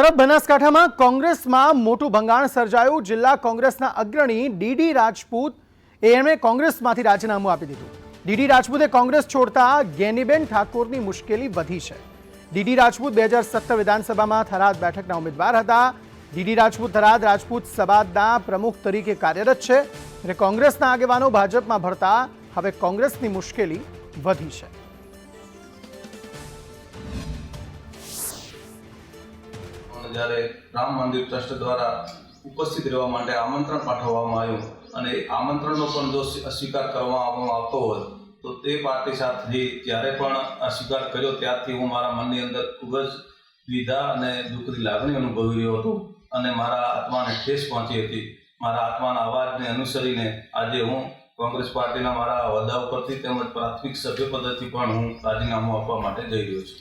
તરફ બનાસકાંઠામાં કોંગ્રેસમાં મોટું ભંગાણ સર્જાયું. જિલ્લા કોંગ્રેસના અગ્રણી ડીડી રાજપૂત એમણે કોંગ્રેસમાંથી રાજીનામું આપી દીધું. ડીડી રાજપૂતે કોંગ્રેસ છોડતા ગેનીબેન ઠાકોરની મુશ્કેલી વધી છે. ડીડી રાજપૂત બે હજાર સત્તર વિધાનસભામાં થરાદ બેઠકના ઉમેદવાર હતા. ડીડી રાજપૂત થરાદ રાજપૂત સમાજના પ્રમુખ તરીકે કાર્યરત છે. અને કોંગ્રેસના આગેવાનો ભાજપમાં ભળતા. હવે કોંગ્રેસની મુશ્કેલી વધી છે. જ્યારે રામ મંદિર ટ્રસ્ટ દ્વારા ઉપસ્થિત રહેવા માટે આમંત્રણ પાઠવવામાં આવ્યું અને આમંત્રણનો પણ જો સ્વીકાર કરવામાં આવતો હોય, તો તે પાર્ટી સાથે જ્યારે પણ અસ્વીકાર કર્યો, ત્યારથી હું મારા મનની અંદર ખૂબ જ દ્વિધા અને દુઃખની લાગણી અનુભવી રહ્યો હતો અને મારા આત્માને ઠેસ પહોંચી હતી. મારા આત્માના અવાજને અનુસરીને આજે હું કોંગ્રેસ પાર્ટીના મારા હોદ્દા ઉપરથી તેમજ પ્રાથમિક સભ્ય પદેથી પણ હું રાજીનામું આપવા માટે જઈ રહ્યો છું.